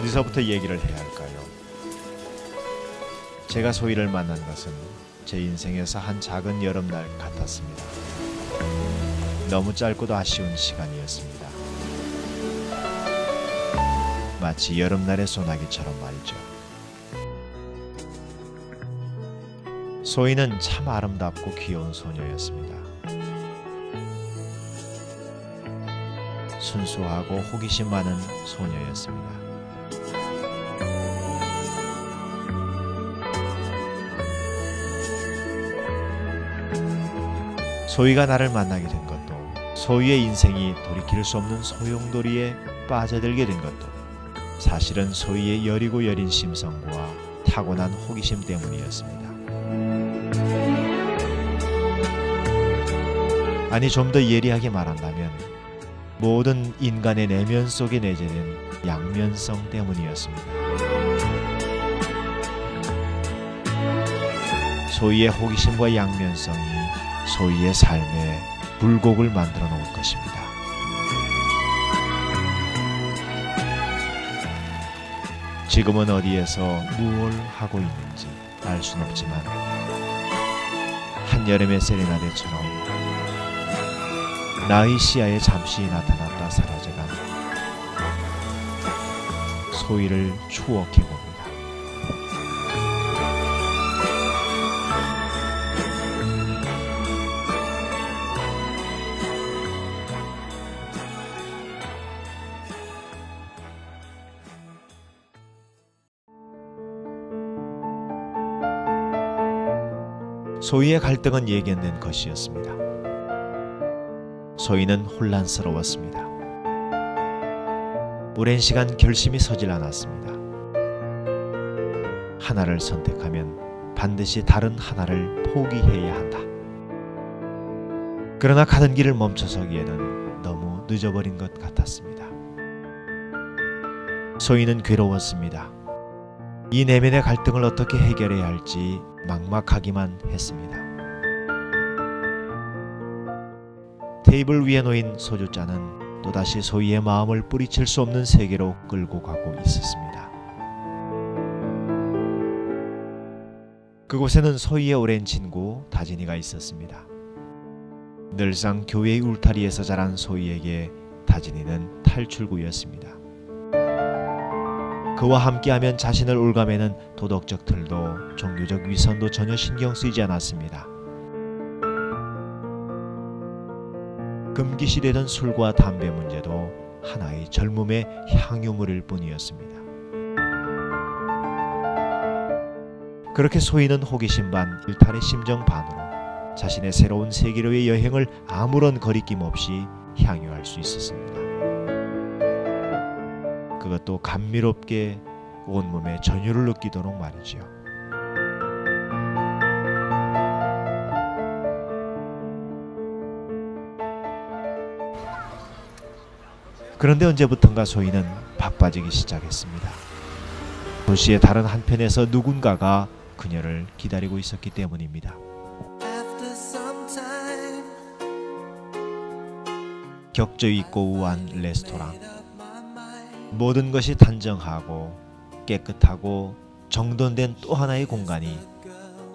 어디서부터 얘기를 해야 할까요? 제가 소희를 만난 것은 제 인생에서 한 작은 여름날 같았습니다. 너무 짧고도 아쉬운 시간이었습니다. 마치 여름날의 소나기처럼 말이죠. 소희는 참 아름답고 귀여운 소녀였습니다. 순수하고 호기심 많은 소녀였습니다. 소희가 나를 만나게 된 것도 소희의 인생이 돌이킬 수 없는 소용돌이에 빠져들게 된 것도 사실은 소희의 여리고 여린 심성과 타고난 호기심 때문이었습니다. 아니 좀 더 예리하게 말한다면 모든 인간의 내면 속에 내재된 양면성 때문이었습니다. 소희의 호기심과 양면성이 소희의 삶에 굴곡을 만들어 놓을 것입니다. 지금은 어디에서 무엇을 하고 있는지 알 순 없지만 한여름의 세레나데처럼 나의 시야에 잠시 나타났다 사라져간 소희를 추억해 봅니다. 소희의 갈등은 예견된 것이었습니다. 소희는 혼란스러웠습니다. 오랜 시간 결심이 서질 않았습니다. 하나를 선택하면 반드시 다른 하나를 포기해야 한다. 그러나 가던 길을 멈춰서기에는 너무 늦어버린 것 같았습니다. 소희는 괴로웠습니다. 이 내면의 갈등을 어떻게 해결해야 할지 막막하기만 했습니다. 테이블 위에 놓인 소주잔은 또다시 소희의 마음을 뿌리칠 수 없는 세계로 끌고 가고 있었습니다. 그곳에는 소희의 오랜 친구 다진이가 있었습니다. 늘상 교회의 울타리에서 자란 소희에게 다진이는 탈출구였습니다. 그와 함께하면 자신을 올가매는 도덕적 틀도 종교적 위선도 전혀 신경 쓰이지 않았습니다. 금기시되던 술과 담배 문제도 하나의 젊음의 향유물일 뿐이었습니다. 그렇게 소희는 호기심 반 일탈의 심정 반으로 자신의 새로운 세계로의 여행을 아무런 거리낌 없이 향유할 수 있었습니다. 그것도 감미롭게 온몸에 전율을 느끼도록 말이지요. 그런데 언제부턴가 소희는 바빠지기 시작했습니다. 도시의 다른 한편에서 누군가가 그녀를 기다리고 있었기 때문입니다. 격조 있고 우아한 레스토랑. 모든 것이 단정하고 깨끗하고 정돈된 또 하나의 공간이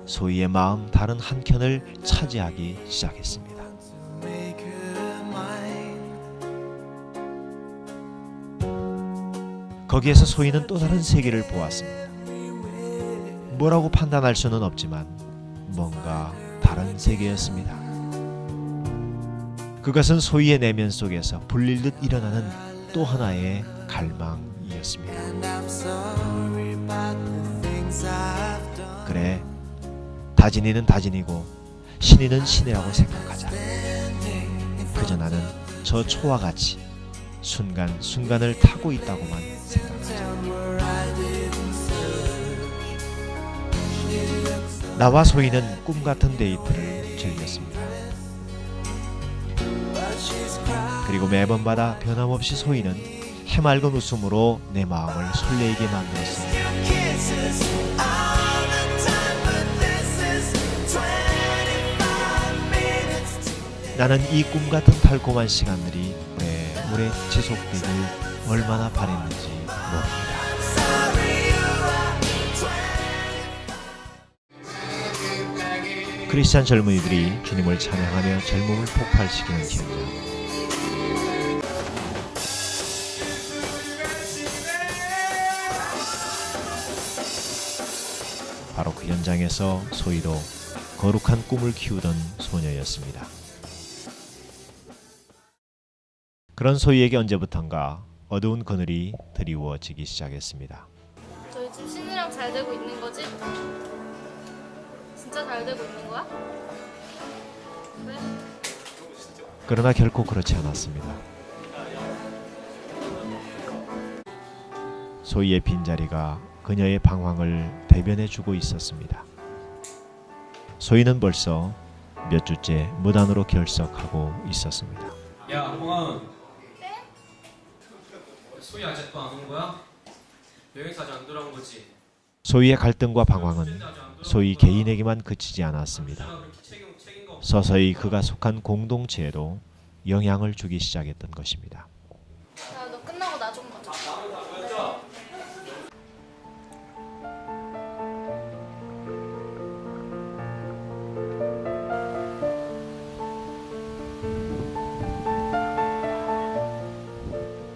소희의 마음 다른 한 켠을 차지하기 시작했습니다. 거기에서 소희는 또 다른 세계를 보았습니다. 뭐라고 판단할 수는 없지만 뭔가 다른 세계였습니다. 그것은 소희의 내면 속에서 불릴 듯 일어나는 또 하나의 갈망이었습니다. 그래, 다진이는 다진이고 신이는 신이라고 생각하자. 그저 나는 저 초와 같이 순간 순간을 타고 있다고만 생각하자. 나와 소희는 꿈 같은 데이트를 즐겼습니다. 그리고 매번마다 변함없이 소희는 해맑은 웃음으로 내 마음을 설레게 만들었습니다. 나는 이 꿈 같은 달콤한 시간들이 오래오래 지속되길 얼마나 바랬는지 모릅니다. 크리스찬 젊은이들이 주님을 찬양하며 젊음을 폭발시키는 현장. 바로 그 현장에서 소희도 거룩한 꿈을 키우던 소녀였습니다. 그런 소희에게 언제부턴가 어두운 그늘이 드리워지기 시작했습니다. 저 요즘 신이랑 잘 되고 있는 거지? 진짜 잘 되고 있는 거야? 왜? 그러나 결코 그렇지 않았습니다. 소희의 빈자리가 그녀의 방황을 대변해 주고 있었습니다. 소희는 벌써 몇 주째 무단으로 결석하고 있었습니다. 야, 홍아. 네? 소희 아직도 안 온 거야? 여행사 아직 안 돌아온 거지? 소희의 갈등과 방황은 소희 개인에게만 그치지 않았습니다. 서서히 그가 속한 공동체에도 영향을 주기 시작했던 것입니다.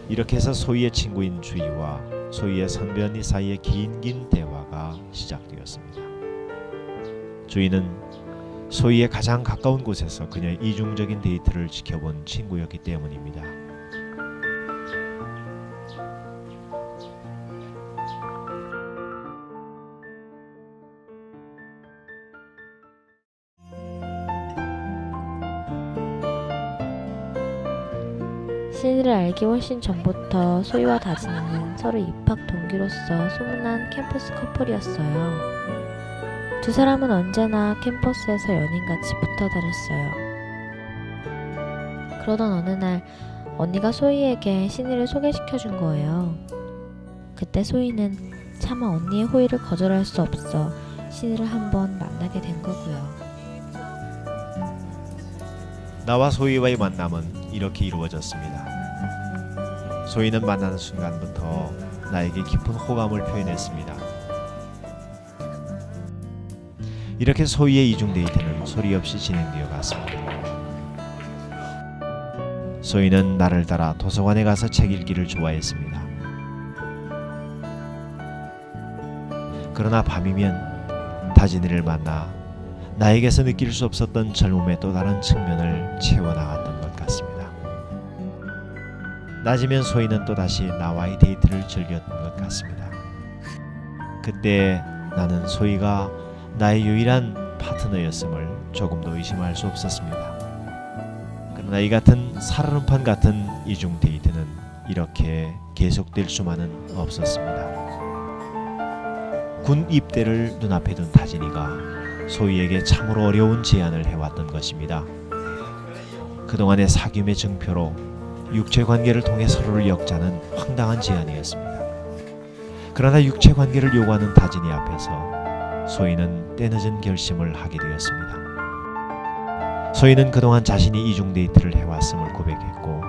이렇게 해서 소희의 친구인 주희와 소희의 선배 언니 사이의 긴긴 대화가 시작되었습니다. 주희는 소희의 가장 가까운 곳에서 그녀의 이중적인 데이트를 지켜본 친구였기 때문입니다. 신이를 알기 훨씬 전부터 소희와 다진이는 서로 입학 동기로서 소문난 캠퍼스 커플이었어요. 두 사람은 언제나 캠퍼스에서 연인같이 붙어 다녔어요. 그러던 어느 날 언니가 소희에게 신이를 소개시켜 준 거예요. 그때 소희는 차마 언니의 호의를 거절할 수 없어 신이를 한번 만나게 된 거고요. 나와 소희와의 만남은 이렇게 이루어졌습니다. 소희는 만나는 순간부터 나에게 깊은 호감을 표현했습니다. 이렇게 소희의 이중 데이트는 소리 없이 진행되어 갔습니다. 소희는 나를 따라 도서관에 가서 책 읽기를 좋아했습니다. 그러나 밤이면 다진이를 만나 나에게서 느낄 수 없었던 젊음의 또 다른 측면을 같습니다. 낮이면 소희는 또다시 나와의 데이트를 즐겼던 것 같습니다. 그때 나는 소희가 나의 유일한 파트너였음을 조금도 의심할 수 없었습니다. 그러나 이 같은 살얼음판 같은 이중 데이트는 이렇게 계속될 수만은 없었습니다. 군 입대를 눈앞에 둔 다진이가 소희에게 참으로 어려운 제안을 해왔던 것입니다. 그동안의 사귐의 증표로 육체 관계를 통해 서로를 엮자는 황당한 제안이었습니다. 그러나 육체 관계를 요구하는 다진이 앞에서 소희는 때늦은 결심을 하게 되었습니다. 소희는 그동안 자신이 이중 데이트를 해왔음을 고백했고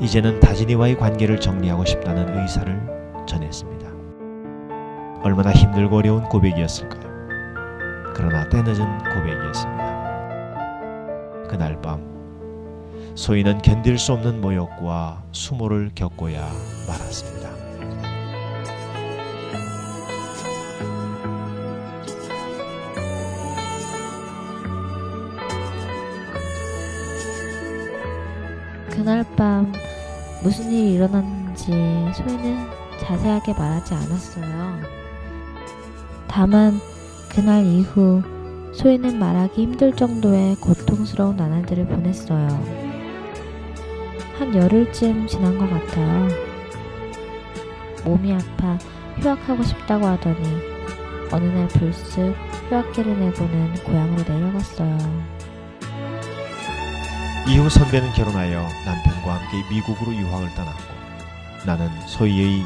이제는 다진이와의 관계를 정리하고 싶다는 의사를 전했습니다. 얼마나 힘들고 어려운 고백이었을까요? 그러나 때늦은 고백이었습니다. 그날 밤 소희는 견딜 수 없는 모욕과 수모를 겪고야 말았습니다. 그날 밤 무슨 일이 일어났는지 소희는 자세하게 말하지 않았어요. 다만 그날 이후 소희는 말하기 힘들 정도의 고통스러운 나날들을 보냈어요. 한 열흘쯤 지난 것 같아요. 몸이 아파 휴학하고 싶다고 하더니 어느 날 불쑥 휴학기를 내고는 고향으로 내려갔어요. 이후 선배는 결혼하여 남편과 함께 미국으로 유학을 떠났고 나는 소희의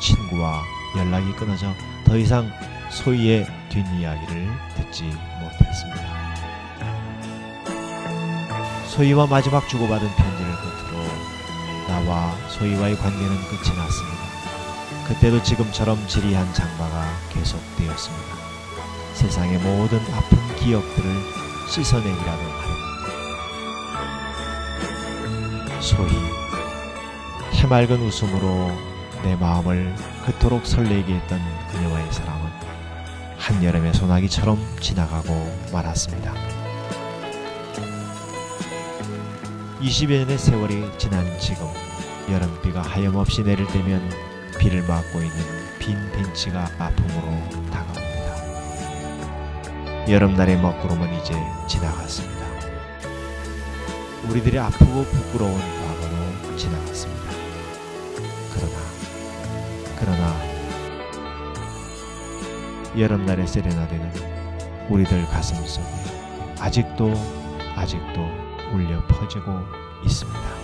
친구와 연락이 끊어져 더 이상 소희의 뒷이야기를 듣지 못했습니다. 소희와 마지막 주고받은 편지를 나와 소희와의 관계는 끝이 났습니다. 그때도 지금처럼 지리한 장마가 계속되었습니다. 세상의 모든 아픈 기억들을 씻어내기라도 하려고 소희 해맑은 웃음으로 내 마음을 그토록 설레게 했던 그녀와의 사랑은 한여름의 소나기처럼 지나가고 말았습니다. 20여 년의 세월이 지난 지금 여름비가 하염없이 내릴 때면 비를 맞고 있는 빈 벤치가 아픔으로 다가옵니다. 여름날의 먹구름은 이제 지나갔습니다. 우리들의 아프고 부끄러운 과거도 지나갔습니다. 그러나 그러나 여름날의 세레나데는 우리들 가슴 속에 아직도 아직도 울려 퍼지고 있습니다.